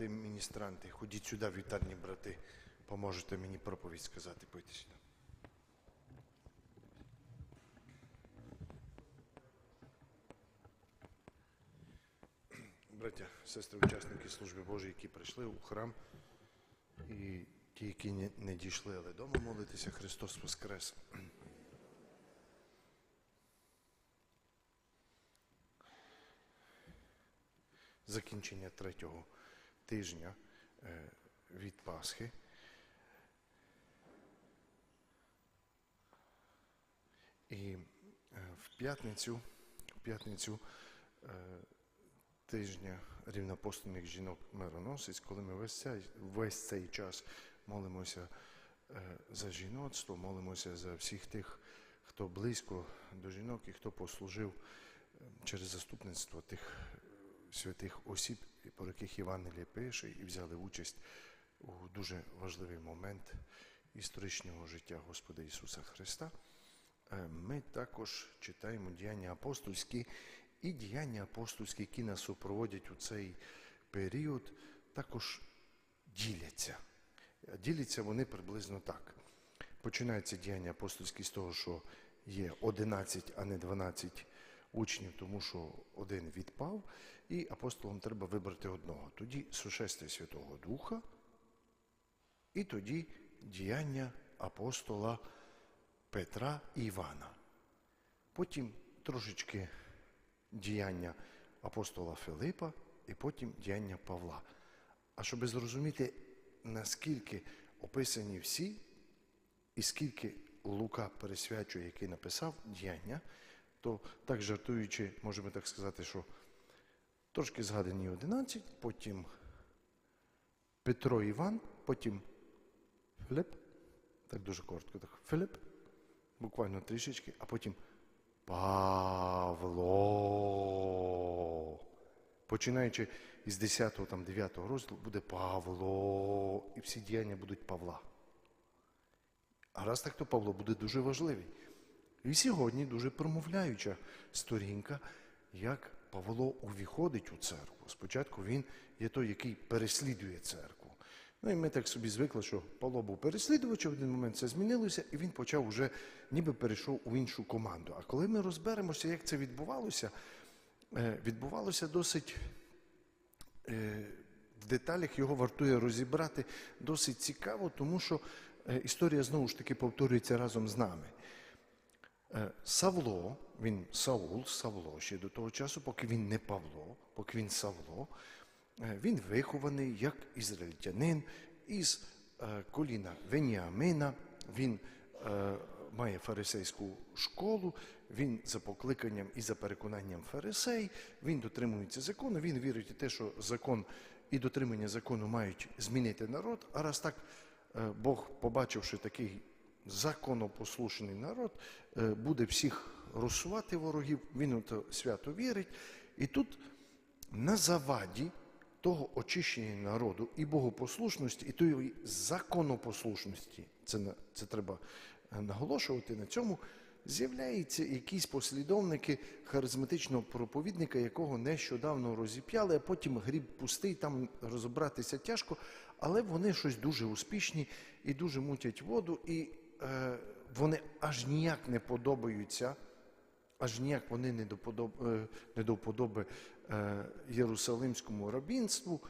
брати міністранти, ходіть сюди, вітальні брати, поможете мені проповідь сказати, пойте сюди. Браття, сестри, учасники служби Божої, які прийшли у храм, і ті, які не, дійшли, але дома молитися, Христос Воскрес. Закінчення третього тижня е, від Пасхи. І е, в п'ятницю, в п'ятницю е, тижня рівнопостольних жінок мироносець, коли ми весь цей, весь цей час молимося за жіноцтво, молимося за всіх тих, хто близько до жінок і хто послужив через заступництво тих святих осіб, про яких Євангеліє пише, і взяли участь у дуже важливий момент історичного життя Господа Ісуса Христа. Е, Ми також читаємо діяння апостольські і діяння апостольські, які нас супроводять у цей період, також діляться. Діляться вони приблизно так. Починається діяння апостольські з того, що є 11, а не 12 учнів, тому що один відпав, і апостолам треба вибрати одного. Тоді сушестя Святого Духа, і тоді діяння апостола Петра і Івана. Потім трошечки діяння апостола Филипа і потім діяння Павла. А щоб зрозуміти, наскільки описані всі, і скільки Лука пересвячує, який написав діяння, то так жартуючи, можемо так сказати, що трошки згадані 11, потім Петро Іван, потім Филип, так дуже коротко, так, Филип, буквально трішечки, а потім Павло. Починаючи із 10 там 9 го розділу буде Павло, і всі діяння будуть Павла. А раз так, то Павло буде дуже важливий. І сьогодні дуже промовляюча сторінка, як Павло увіходить у церкву. Спочатку він є той, який переслідує церкву. Ну і ми так собі звикли, що Павло був переслідувач, в один момент це змінилося, і він почав уже ніби перейшов у іншу команду. А коли ми розберемося, як це відбувалося, е, відбувалося досить е, в деталях його вартує розібрати досить цікаво, тому що е, історія знову ж таки повторюється разом з нами. Е, Савло, він Саул, Савло ще до того часу, поки він не Павло, поки він Савло, е, він вихований як ізраїльтянин із е, коліна Веніамина, він має фарисейську школу, він за покликанням і за переконанням фарисей, він дотримується закону, він вірить у те, що закон і дотримання закону мають змінити народ, а раз так Бог, побачивши такий законопослушний народ, е, буде всіх розсувати ворогів, він у то свято вірить. І тут на заваді того очищення народу і богопослушності, і тої законопослушності, це, це треба наголошувати на цьому, з'являються якісь послідовники харизматичного проповідника, якого нещодавно розіп'яли, а потім гріб пустий, там розібратися тяжко, але вони щось дуже успішні і дуже мутять воду, і вони аж ніяк не подобаються аж ніяк вони не до, подоб, е, не до вподоби е, Єрусалимському рабінству.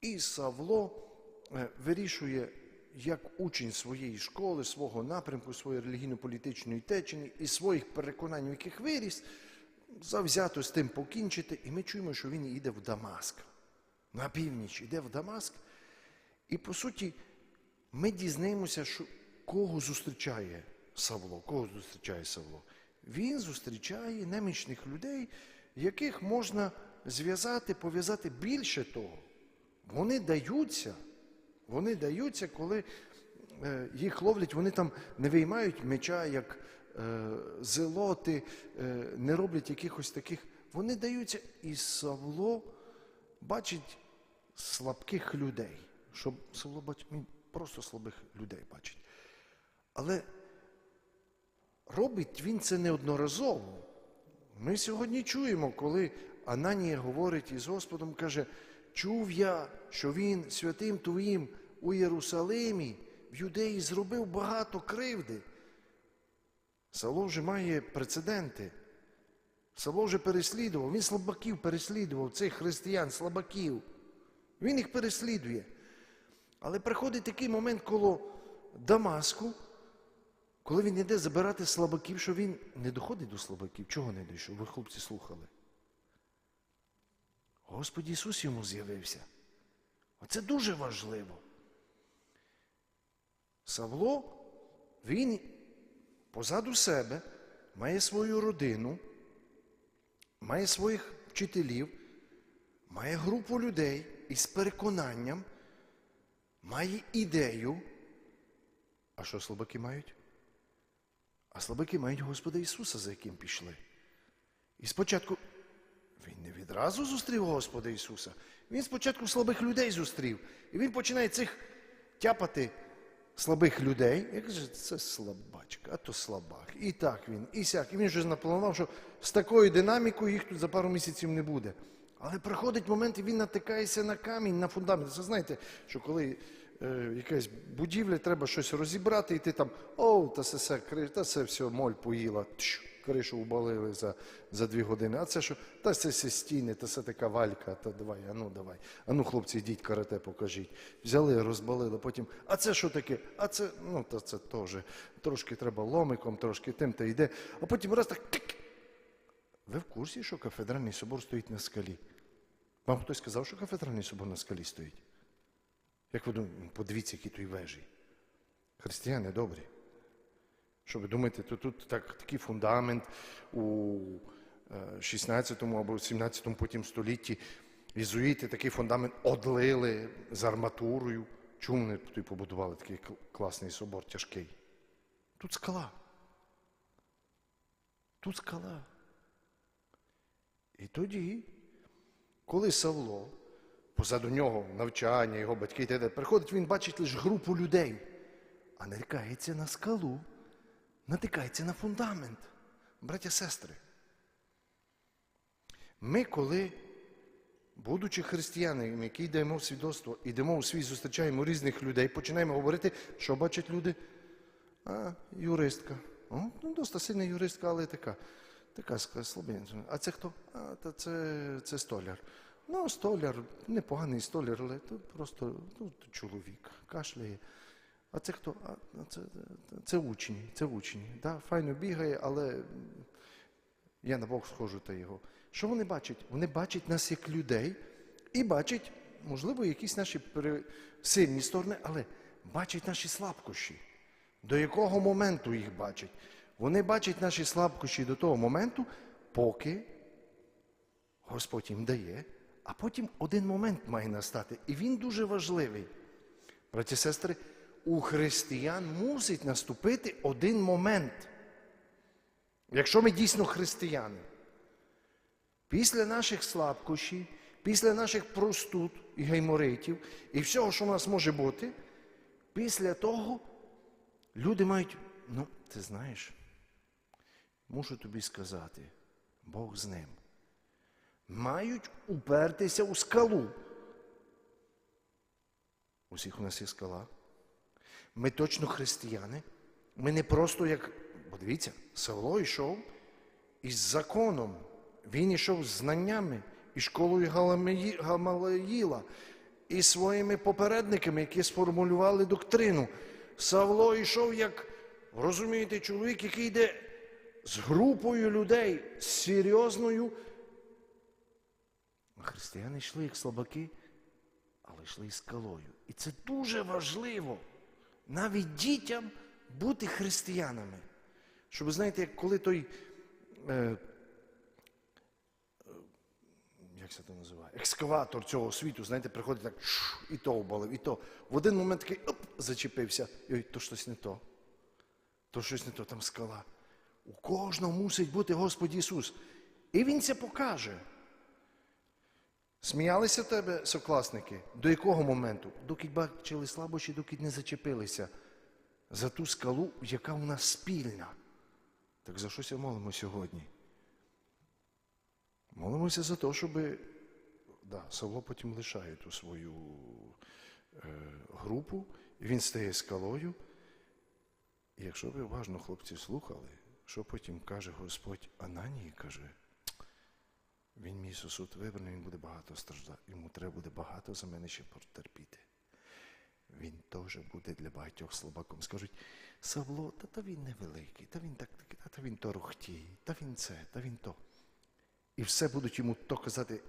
І Савло е, вирішує, як учень своєї школи, свого напрямку, своєї релігійно-політичної течії і своїх переконань, в яких виріс, завзято з тим покінчити. І ми чуємо, що він йде в Дамаск. На північ йде в Дамаск. І по суті, ми дізнаємося, що кого зустрічає Савло. Кого зустрічає Савло? Він зустрічає немічних людей, яких можна зв'язати, пов'язати більше того. Вони даються, вони даються, коли е, їх ловлять, вони там не виймають меча, як е, зелоти, е, не роблять якихось таких. Вони даються, і Савло бачить слабких людей. Щоб Савло бачить, він просто слабих людей бачить. Але робить він це неодноразово. Ми сьогодні чуємо, коли Ананія говорить із Господом, каже, чув я, що він святим твоїм у Єрусалимі в юдеї зробив багато кривди. Савло вже має прецеденти. Савло вже переслідував, він слабаків переслідував, цих християн, слабаків. Він їх переслідує. Але приходить такий момент коло Дамаску, коли він йде забирати слабаків, що він не доходить до слабаків. Чого не дійшов? Ви хлопці слухали. Господь Ісус йому з'явився. Оце дуже важливо. Савло, він позаду себе має свою родину, має своїх вчителів, має групу людей із переконанням, має ідею. А що слабаки мають? А слабаки мають Господа Ісуса, за яким пішли. І спочатку він не відразу зустрів Господа Ісуса. Він спочатку слабих людей зустрів. І він починає цих тяпати слабих людей. Я кажу, це слабачка, а то слабак. І так він, і сяк. І він вже напланував, що з такою динамікою їх тут за пару місяців не буде. Але приходить момент, і він натикається на камінь, на фундамент. Це знаєте, що коли якась будівля, треба щось розібрати, і ти там, о, та це все, та це все, моль поїла, тш, кришу убалили за, за дві години. А це що? Та це все стіни, та це така валька, та давай, а ну давай. А ну, хлопці, йдіть карате покажіть. Взяли, розбалили, потім, а це що таке? А це, ну, та це теж. Трошки треба ломиком, трошки тим та йде. А потім раз так. кик. Ви в курсі, що кафедральний собор стоїть на скалі? Вам хтось сказав, що кафедральний собор на скалі стоїть? Як ви думаєте, подивіться, які тут вежі. Християни добрі. Що ви думаєте, то тут так, такий фундамент у е, 16 або 17 потім столітті єзуїти такий фундамент одлили з арматурою. Чому вони тут побудували такий класний собор тяжкий? Тут скала. Тут скала. І тоді, коли Савло, позаду нього навчання, його батьки і т.д. приходить, він бачить лише групу людей, а натикається на скалу, натикається на фундамент. Браття, сестри. Ми, коли, будучи християнами, які йдемо в свідоцтво, йдемо у світ, зустрічаємо різних людей, починаємо говорити, що бачать люди. А, юристка. О, ну, досить сильна юристка, але така. Така слабенька. А це хто? А, та це, це столяр. Ну, столяр, непоганий столяр, але то просто ну, чоловік, кашляє. А це хто? А це, це учень, це учень. Да, файно бігає, але я на Бог схожу та його. Що вони бачать? Вони бачать нас як людей і бачать, можливо, якісь наші сильні сторони, але бачать наші слабкощі. До якого моменту їх бачать? Вони бачать наші слабкощі до того моменту, поки Господь їм дає, а потім один момент має настати. І він дуже важливий. Браті сестри, у християн мусить наступити один момент. Якщо ми дійсно християни, після наших слабкощів, після наших простуд і гайморитів і всього, що в нас може бути, після того люди мають, ну, ти знаєш, мушу тобі сказати, Бог з ним. Мають упертися у скалу. Усіх у нас є скала. Ми точно християни. Ми не просто як. Бо дивіться, Савло йшов із законом. Він йшов з знаннями і школою Гамалаїла, і своїми попередниками, які сформулювали доктрину. Савло йшов як, розумієте, чоловік, який йде з групою людей, з серйозною. Християни йшли як слабаки, але йшли із скалою. І це дуже важливо навіть дітям бути християнами. Щоб знаєте, коли той, е, е, як це то називає, екскаватор цього світу, знаєте, приходить так, і то обалив, і то. В один момент такий оп, зачепився, і ой, то щось не то. То щось не то, там скала. У кожного мусить бути Господь Ісус. І Він це покаже. Сміялися в тебе сокласники? До якого моменту? Доки бачили слабощі, доки не зачепилися за ту скалу, яка у нас спільна. Так за щось молимо сьогодні? Молимося за те, щоб Да, Савло потім лишає ту свою е, групу, він стає скалою. І якщо ви уважно, хлопці, слухали, що потім каже Господь Ананії, каже, він мій сосуд вибраний, він буде багато страждати. Йому треба буде багато за мене ще потерпіти. Він теж буде для багатьох слабаком. Скажуть, Савло, та, та він невеликий, та він так, та, та він то рухтій, та він це, та він то. І все будуть йому то казати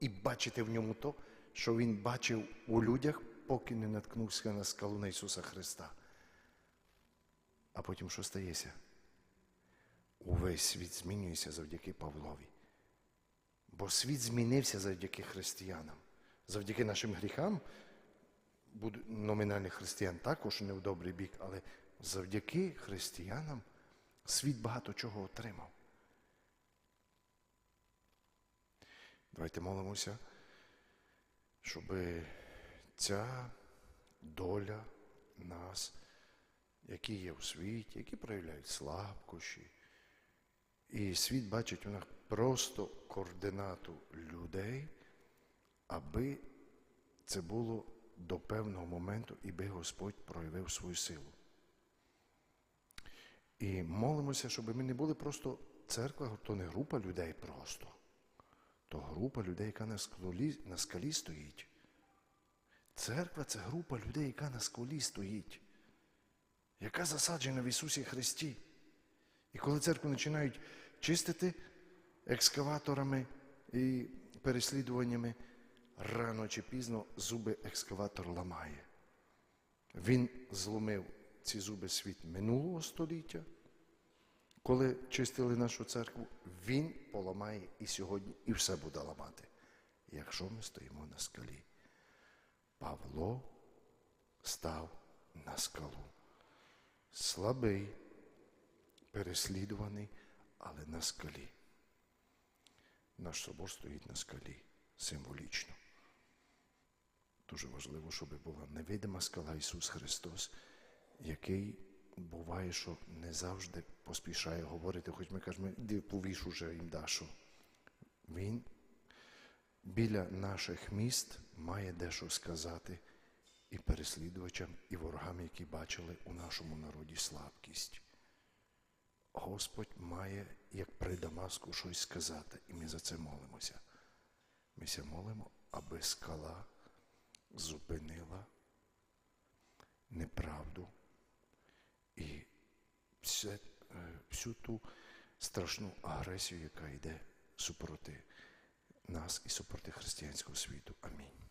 і бачити в ньому то, що він бачив у людях, поки не наткнувся на скалу на Ісуса Христа. А потім що стається? Увесь світ змінюється завдяки Павлові. Бо світ змінився завдяки християнам. Завдяки нашим гріхам, номінальних християн також не в добрий бік, але завдяки християнам світ багато чого отримав. Давайте молимося, щоб ця доля нас, які є у світі, які проявляють слабкощі, і світ бачить у нас просто координату людей, аби це було до певного моменту, і би Господь проявив свою силу. І молимося, щоб ми не були просто церква, то не група людей просто, то група людей, яка на скалі, на скалі стоїть. Церква це група людей, яка на скалі стоїть, яка засаджена в Ісусі Христі. І коли церкву починають чистити екскаваторами і переслідуваннями, рано чи пізно зуби екскаватор ламає. Він зломив ці зуби світ минулого століття, коли чистили нашу церкву, він поламає і сьогодні, і все буде ламати, якщо ми стоїмо на скалі. Павло став на скалу. Слабий, переслідуваний, але на скалі. Наш собор стоїть на скалі символічно. Дуже важливо, щоб була невидима скала Ісус Христос, який буває, що не завжди поспішає говорити, хоч ми кажемо, іди повіш уже їм Дашу. Він біля наших міст має дещо сказати і переслідувачам, і ворогам, які бачили у нашому народі слабкість. Господь має, як при Дамаску, щось сказати, і ми за це молимося. Ми ся молимо, аби скала зупинила неправду і все, е, всю ту страшну агресію, яка йде супроти нас і супроти християнського світу. Амінь.